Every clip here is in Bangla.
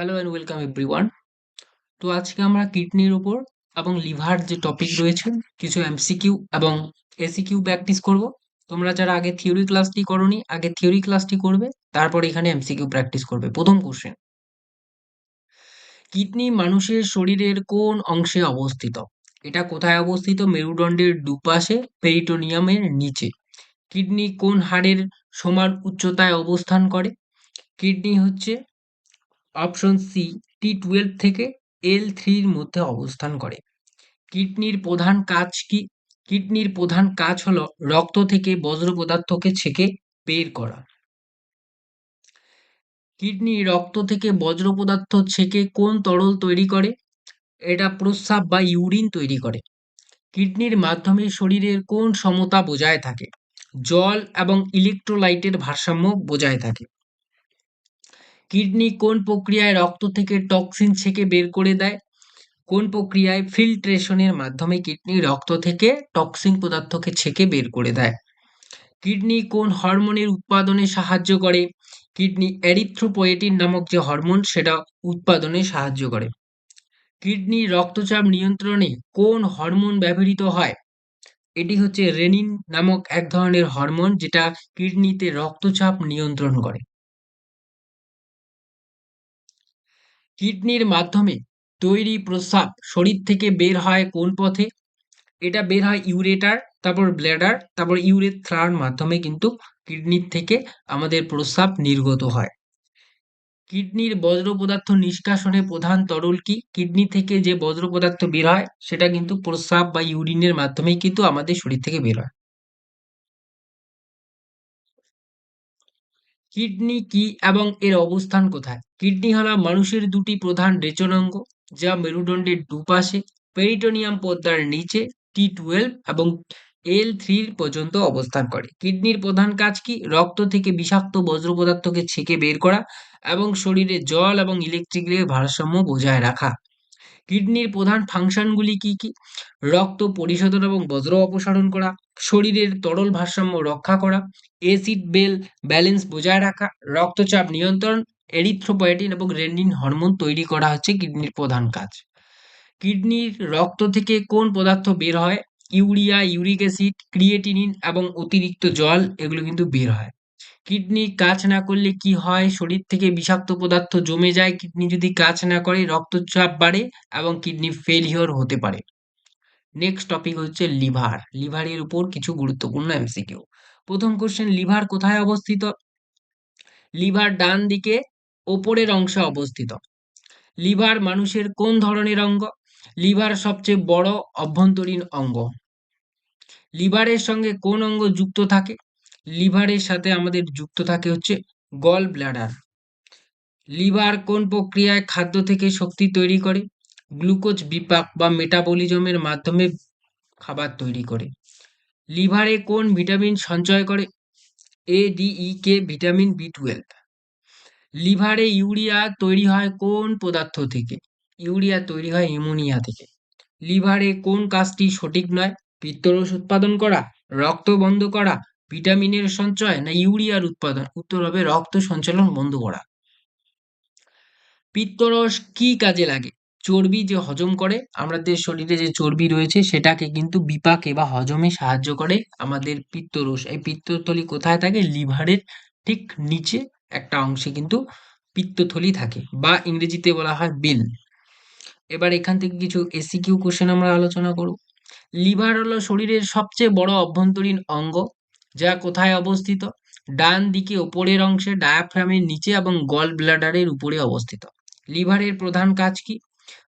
হ্যালো অ্যান্ড ওয়েলকাম এভরিওয়ান তো আজকে আমরা কিডনির উপর এবং লিভার যে টপিক রয়েছে, কিছু এমসিকিউ এবং এসিকিউ প্র্যাকটিস করব। তোমরা যারা আগে থিওরি ক্লাসটি করনি, আগে থিওরি ক্লাসটি করবে, তারপর এখানে এমসিকিউ প্র্যাকটিস করবে। প্রথম কোশ্চেন কিডনি মানুষের শরীরের কোন অংশে অবস্থিত? এটা কোথায় অবস্থিত? মেরুদণ্ডের দুপাশে পেরিটোনিয়ামের নিচে। কিডনি কোন হাড়ের সমান উচ্চতায় অবস্থান করে? কিডনি হচ্ছে অপশন সি টি টুয়েলভ থেকে এল থ্রির মধ্যে অবস্থান করে। কিডনির প্রধান কাজ কি? কিডনির প্রধান কাজ হলো রক্ত থেকে বজ্র পদার্থকে ছেঁকে বের করা। কিডনি রক্ত থেকে বজ্র পদার্থ ছেঁকে কোন তরল তৈরি করে? এটা প্রস্রাব বা ইউরিন তৈরি করে। কিডনির মাধ্যমে শরীরের কোন সমতা বজায় থাকে? জল এবং ইলেকট্রোলাইটের ভারসাম্য বজায় থাকে। কিডনি কোন প্রক্রিয়ায় রক্ত থেকে টক্সিন ছেঁকে বের করে দেয়? কোন প্রক্রিয়ায় ফিল্ট্রেশনের মাধ্যমে কিডনি রক্ত থেকে টক্সিন পদার্থকে ছেঁকে বের করে দেয়? কিডনি কোন হরমোনের উৎপাদনে সাহায্য করে? কিডনি অ্যারিথ্রোপোয়েটিন নামক যে হরমোন, সেটা উৎপাদনে সাহায্য করে। কিডনি রক্তচাপ নিয়ন্ত্রণে কোন হরমোন ব্যবহৃত হয়? এটি হচ্ছে রেনিন নামক এক ধরনের হরমোন, যেটা কিডনিতে রক্তচাপ নিয়ন্ত্রণ করে। কিডনির মাধ্যমে তৈরি প্রস্রাব শরীর থেকে বের হয় কোন পথে? এটা বের হয় ইউরেটার, তারপর ব্ল্যাডার তারপর ইউরেথ্রার মাধ্যমে কিন্তু কিডনির থেকে আমাদের প্রস্রাব নির্গত হয়। কিডনির বজ্র পদার্থ নিষ্কাশনে প্রধান তরল কি? কিডনি থেকে যে বজ্র পদার্থ বের হয়, সেটা কিন্তু প্রস্রাব বা ইউরিনের মাধ্যমেই কিন্তু আমাদের শরীর থেকে বের হয়। কিডনি কি এবং এর অবস্থান কোথায়? কিডনি হলো মানুষের দুটি প্রধান রেচনাঙ্গ যা মেরুদণ্ডের দুপাশে, পেরিটোনিয়াম পর্দার নিচে, টি টুয়েলভ এবং এল থ্রির পর্যন্ত অবস্থান করে। কিডনির প্রধান কাজ কি? রক্ত থেকে বিষাক্ত বজ্র পদার্থকে ছেঁকে বের করা এবং শরীরে জল এবং ইলেকট্রিকের ভারসাম্য বজায় রাখা। কিডনির প্রধান ফাংশনগুলি কি কি? রক্ত পরিশোধন এবং বজ্র অপসারণ করা, শরীরের তরল ভারসাম্য রক্ষা করা এসিড বেল ব্যালেন্স বজায় রাখা, রক্তচাপ নিয়ন্ত্রণ এরিথ্রোপয়েটিন এবং রেনিন হরমোন তৈরি করা হচ্ছে কিডনির প্রধান কাজ। কিডনির রক্ত থেকে কোন পদার্থ বের হয়? ইউরিয়া, ইউরিক অ্যাসিড ক্রিয়েটিনিন এবং অতিরিক্ত জল, এগুলো কিন্তু বের হয়। কিডনি কাজ না করলে কি হয়? শরীর থেকে বিষাক্ত পদার্থ জমে যায়, কিডনি যদি কাজ না করে, রক্তচাপ বাড়ে এবং কিডনি ফেলিওর হতে পারে। নেক্সট টপিক হচ্ছে লিভার। লিভারের উপর কিছু গুরুত্বপূর্ণ এমসিকিউ প্রথম কোশ্চেন লিভার কোথায় অবস্থিত? লিভার ডান দিকে, ওপরের অংশে অবস্থিত। লিভার মানুষের কোন ধরনের অঙ্গ? লিভার সবচেয়ে বড় অভ্যন্তরীণ অঙ্গ। লিভারের সঙ্গে কোন অঙ্গ যুক্ত থাকে? লিভারের সাথে আমাদের যুক্ত থাকে হচ্ছে গল ব্লাডার লিভার কোন প্রক্রিয়ায় খাদ্য থেকে শক্তি তৈরি করে? গ্লুকোজ বিপাক বা মেটাবলিজমের মাধ্যমে খাবার তৈরি করে। লিভারে কোন ভিটামিন সঞ্চয় করে? A D E K vitamin B twelve লিভারে ইউরিয়া তৈরি হয় কোন পদার্থ থেকে? ইউরিয়া তৈরি হয় অ্যামোনিয়া থেকে। লিভারে কোন কাজটি সঠিক নয়? পিত্তরস উৎপাদন করা, রক্ত বন্ধ করা ভিটামিনের সঞ্চয় না ইউরিয়ার উৎপাদন? উত্তর হবে রক্ত সঞ্চালন বন্ধ করা। পিত্তরস কি কাজে লাগে? চর্বি যে হজম করে, আমাদের শরীরে যে চর্বি রয়েছে, সেটাকে কিন্তু বিপাকে বা হজমে সাহায্য করে আমাদের পিত্তরস। এই পিত্তথলি কোথায় থাকে? লিভারের ঠিক নিচে একটা অংশে কিন্তু পিত্তথলি থাকে বা ইংরেজিতে বলা হয় বিল। এবার এখান থেকে কিছু এসিকিউ কোশ্চেন আমরা আলোচনা করব। লিভার হলো শরীরের সবচেয়ে বড় অভ্যন্তরীণ অঙ্গ। যা কোথায় অবস্থিত? ডান দিকে ওপরের অংশে ডায়াফ্রামের নিচে এবং গল ব্লাডারের উপরে অবস্থিত। লিভারের প্রধান কাজ কি?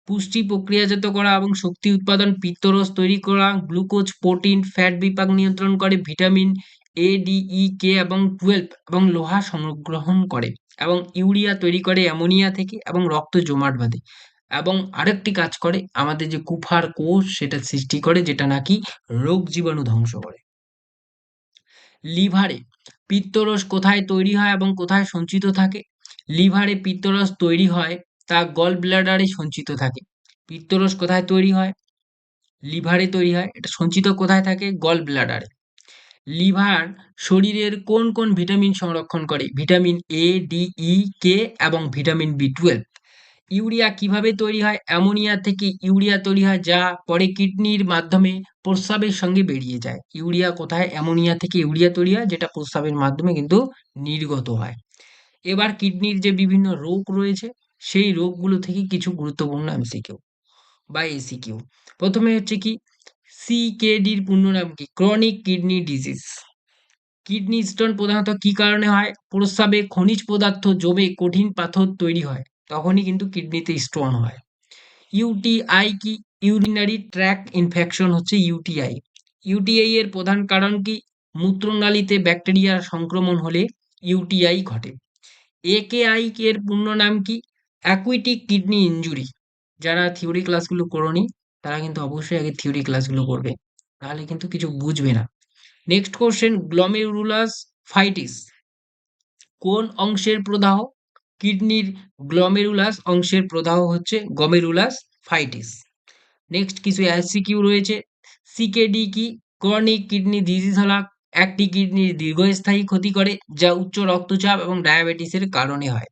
পুষ্টি প্রক্রিয়াজাত করা এবং শক্তি উৎপাদন, পিত্তরস তৈরি করা, গ্লুকোজ, প্রোটিন, ফ্যাট বিপাক নিয়ন্ত্রণ করে, ভিটামিন এ ডি ই কে এবং টুয়েলভ এবং লোহা সংগ্রহণ করে এবং ইউরিয়া তৈরি করে অ্যামোনিয়া থেকে এবং রক্ত জমাট বাঁধে এবং আরেকটি কাজ করে, আমাদের যে কুফার কোষ সেটা সৃষ্টি করে, যেটা নাকি রোগ জীবাণু ধ্বংস করে। লিভারে পিত্তরস কোথায় তৈরি হয় এবং কোথায় সঞ্চিত থাকে? লিভারে পিত্তরস তৈরি হয়, তা গল ব্লাডারে সঞ্চিত থাকে। পিত্তরস কোথায় তৈরি হয়? লিভারে তৈরি হয়, এটা সঞ্চিত কোথায় থাকে? গল ব্লাডারে লিভার শরীরের কোন কোন ভিটামিন সংরক্ষণ করে? ভিটামিন এ ডি ই কে এবং ভিটামিন বি টুয়েলভ ইউরিয়া কীভাবে তৈরি হয়? অ্যামোনিয়া থেকে ইউরিয়া তৈরি হয় যা পরে কিডনির মাধ্যমে প্রস্রাবের সঙ্গে বেরিয়ে যায়। ইউরিয়া কোথায়? অ্যামোনিয়া থেকে ইউরিয়া তৈরি হয় যেটা প্রস্রাবের মাধ্যমে কিন্তু নির্গত হয়। এবার কিডনির যে বিভিন্ন রোগ রয়েছে, সেই রোগগুলো থেকে কিছু গুরুত্বপূর্ণ এমসিকিউ বা এসিকিউ। প্রথমে হচ্ছে কি পূর্ণ নাম কি? Chronic kidney disease. Kidney stone প্রধানত কি কারণে হয়? প্রস্রাবে খনিজ পদার্থ জমে কঠিন পাথর তৈরি হয়। তখনই কিন্তু কিডনিতে স্টোন হয়। ইউটিআই কি? ইউরিনারি ট্র্যাক ইনফেকশন হচ্ছে ইউটিআই ইউটিআই এর প্রধান কারণ কি? মূত্রনালীতে ব্যাকটেরিয়ার সংক্রমণ হলে ইউটিআই ঘটে। একেআই এর পূর্ণ নাম কি? অ্যাকুইটিক কিডনি ইঞ্জুরি যারা থিওরি ক্লাসগুলো করনি, তারা কিন্তু অবশ্যই আগে থিওরি ক্লাসগুলো করবে। তাহলে কিন্তু কিছু বুঝবে না। নেক্সট কোশ্চেন গ্লমেরুলাস ফাইটিস কোন অংশের প্রদাহ? কিডনির গ্লমেরুলাস অংশের প্রদাহ হচ্ছে গমেরুলাস ফাইটিস নেক্সট কিছু এসিকিউ রয়েছে। সিকেডি কি ক্রনিক কিডনি ডিজিজ হল একটি কিডনির দীর্ঘস্থায়ী ক্ষতি করে, যা উচ্চ রক্তচাপ এবং ডায়াবেটিসের কারণে হয়।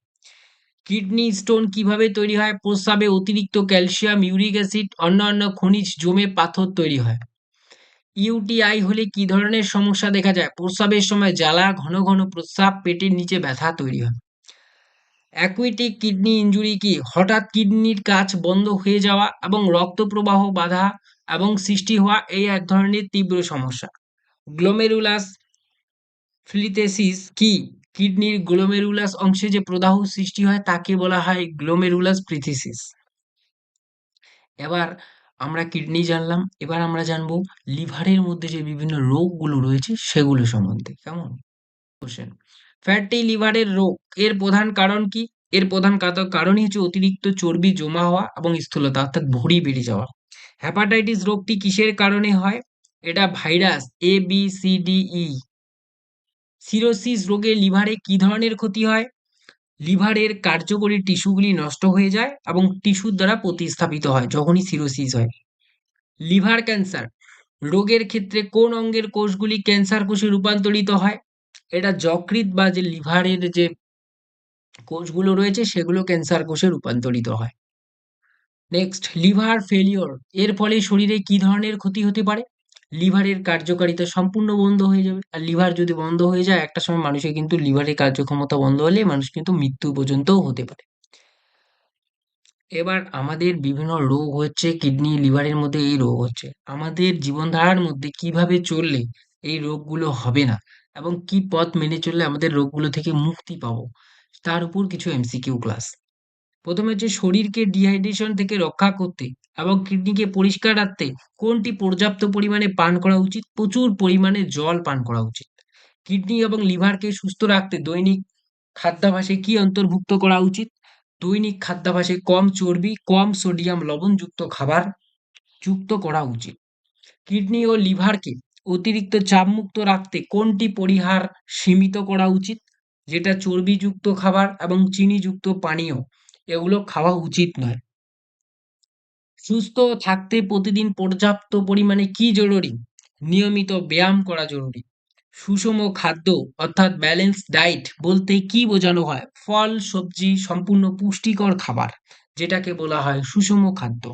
কিডনি স্টোন কীভাবে তৈরি হয়? প্রস্রাবে অতিরিক্ত ক্যালসিয়াম ইউরিক অ্যাসিড অন্যান্য খনিজ জমে পাথর তৈরি হয়। ইউটিআই হলে কি ধরনের সমস্যা দেখা যায়? প্রস্রাবের সময় জ্বালা, ঘন ঘন প্রস্রাব, পেটের নিচে ব্যথা তৈরি হয়। অ্যাকুইটিক কিডনি ইঞ্জুরি কি? হঠাৎ কিডনির কাজ বন্ধ হয়ে যাওয়া এবং রক্ত প্রবাহ বাধা এবং সৃষ্টি হওয়া এই এক ধরনের তীব্র সমস্যা। গ্লোমেরুলাস ফ্লিতেসিস কি? কিডনির গ্লোমেরুলাস অংশে যে প্রদাহ সৃষ্টি হয় তাকে বলা হয় গ্লোমেরুলাস প্রিথিসিস এবার আমরা কিডনি জানলাম, এবার আমরা জানব লিভারের মধ্যে যে বিভিন্ন রোগগুলো রয়েছে সেগুলো সম্বন্ধে। কেমন? কোশ্চেন ফ্যাটি লিভারের রোগ। এর প্রধান কারণ কি? এর প্রধান কারণই হচ্ছে অতিরিক্ত চর্বি জমা হওয়া এবং স্থূলতা, অর্থাৎ ভুঁড়ি বেড়ে যাওয়া। হ্যাপাটাইটিস রোগটি কিসের কারণে হয়? এটা virus A B C D E cirrhosis রোগে লিভারে কি ধরনের ক্ষতি হয়? লিভারের কার্যকরী টিস্যুগুলি নষ্ট হয়ে যায় এবং টিস্যুর দ্বারা প্রতিস্থাপিত হয়, যখনই সিরোসিস হয়। লিভার ক্যান্সার রোগের ক্ষেত্রে কোন অঙ্গের কোষগুলি ক্যান্সার কোষে রূপান্তরিত হয়? এটা যকৃৎ বা যে লিভারের যে কোষগুলো রয়েছে, সেগুলো ক্যান্সার কোষে রূপান্তরিত হয়। নেক্সট লিভার ফেলিওর এর ফলে শরীরে কি ধরনের ক্ষতি হতে পারে? লিভারের কার্যকারিতা সম্পূর্ণ বন্ধ হয়ে যাবে। আর লিভার যদি বন্ধ হয়ে যায়, একটা সময় মানুষের কিন্তু লিভারের কার্যক্ষমতা বন্ধ হলে মানুষ কিন্তু মৃত্যু পর্যন্তও হতে পারে। এবার আমাদের বিভিন্ন রোগ হচ্ছে, কিডনি, লিভারের মধ্যে এই রোগ হচ্ছে। আমাদের জীবনধারার মধ্যে কীভাবে চললে এই রোগগুলো হবে না? এবং কি পথ মেনে চললে আমাদের রোগগুলো থেকে মুক্তি পাবো, তার উপর কিছু এমসিকিউ ক্লাস প্রথমে হচ্ছে শরীরকে ডিহাইড্রেশন থেকে রক্ষা করতে এবং কিডনিকে পরিষ্কার রাখতে কোনটি পর্যাপ্ত পরিমাণে পান করা উচিত, প্রচুর পরিমাণে জল পান করা উচিত। কিডনি এবং লিভারকে সুস্থ রাখতে দৈনিক খাদ্যাভাসে কি অন্তর্ভুক্ত করা উচিত? দৈনিক খাদ্যাভাসে কম চর্বি, কম সোডিয়াম লবণযুক্ত খাবার যুক্ত করা উচিত। কিডনি ও লিভারকে অতিরিক্ত চাপমুক্ত রাখতে কোনটি পরিহার সীমিত করা উচিত? যেটা চর্বিযুক্ত খাবার এবং চিনিযুক্ত পানীয়, এগুলো খাওয়া উচিত নয়। সুস্থ থাকতে প্রতিদিন পর্যাপ্ত পরিমাণে কি জরুরি? নিয়মিত ব্যায়াম করা জরুরি। সুষম খাদ্য অর্থাৎ ব্যালেন্স ডায়েট বলতে কি বোঝানো হয়? ফল, সবজি, সম্পূর্ণ পুষ্টিকর খাবার, যেটাকে বলা হয় সুষম খাদ্য।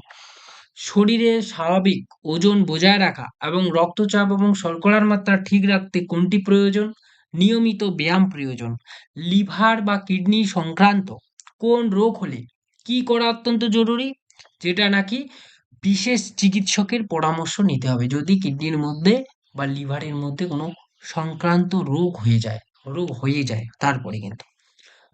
শরীরে স্বাভাবিক ওজন বজায় রাখা এবং রক্তচাপ এবং শর্করার মাত্রা ঠিক রাখতে কোনটি প্রয়োজন? নিয়মিত ব্যায়াম প্রয়োজন। লিভার বা কিডনি সংক্রান্ত কোন রোগ হলে কি করা অত্যন্ত জরুরি? যেটা নাকি বিশেষ চিকিৎসকের পরামর্শ নিতে হবে। যদি কিডনির মধ্যে বা লিভারের মধ্যে কোনো সংক্রান্ত রোগ হয়ে যায়, রোগ হয়ে যায়, তারপরে কিন্তু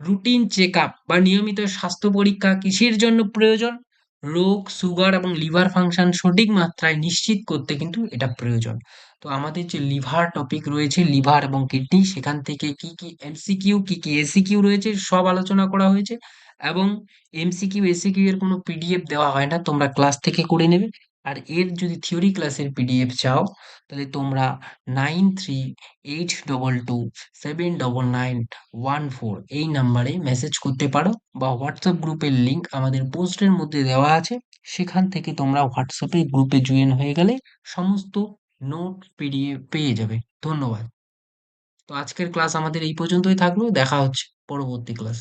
রুটিন চেক আপ বা নিয়মিত স্বাস্থ্য পরীক্ষা কিসের জন্য প্রয়োজন? রোগ, সুগার এবং লিভার ফাংশন সঠিক মাত্রায় নিশ্চিত করতে কিন্তু এটা প্রয়োজন। তো আমাদের যে লিভার টপিক রয়েছে, লিভার এবং কিডনি, সেখান থেকে কি কি এমসিকিউ, কি কি এসিকিউ রয়েছে, সব আলোচনা করা হয়েছে এবং এমসিকিউ, এসিকিউ এর কোনো পিডিএফ দেওয়া হয় না, তোমরা ক্লাস থেকে করে নেবে। আর এর যদি থিওরি ক্লাসের পিডিএফ চাও, তাহলে তোমরা nine three eight double two seven double nine one four এই নাম্বারে মেসেজ করতে পারো বা হোয়াটসঅ্যাপ গ্রুপের লিঙ্ক আমাদের পোস্টের মধ্যে দেওয়া আছে। সেখান থেকে তোমরা হোয়াটসঅ্যাপে গ্রুপে জয়েন হয়ে গেলে সমস্ত নোট পিডিএফ পেয়ে যাবে। ধন্যবাদ। তো আজকের ক্লাস আমাদের এই পর্যন্তই থাকল। দেখা হচ্ছে পরবর্তী ক্লাস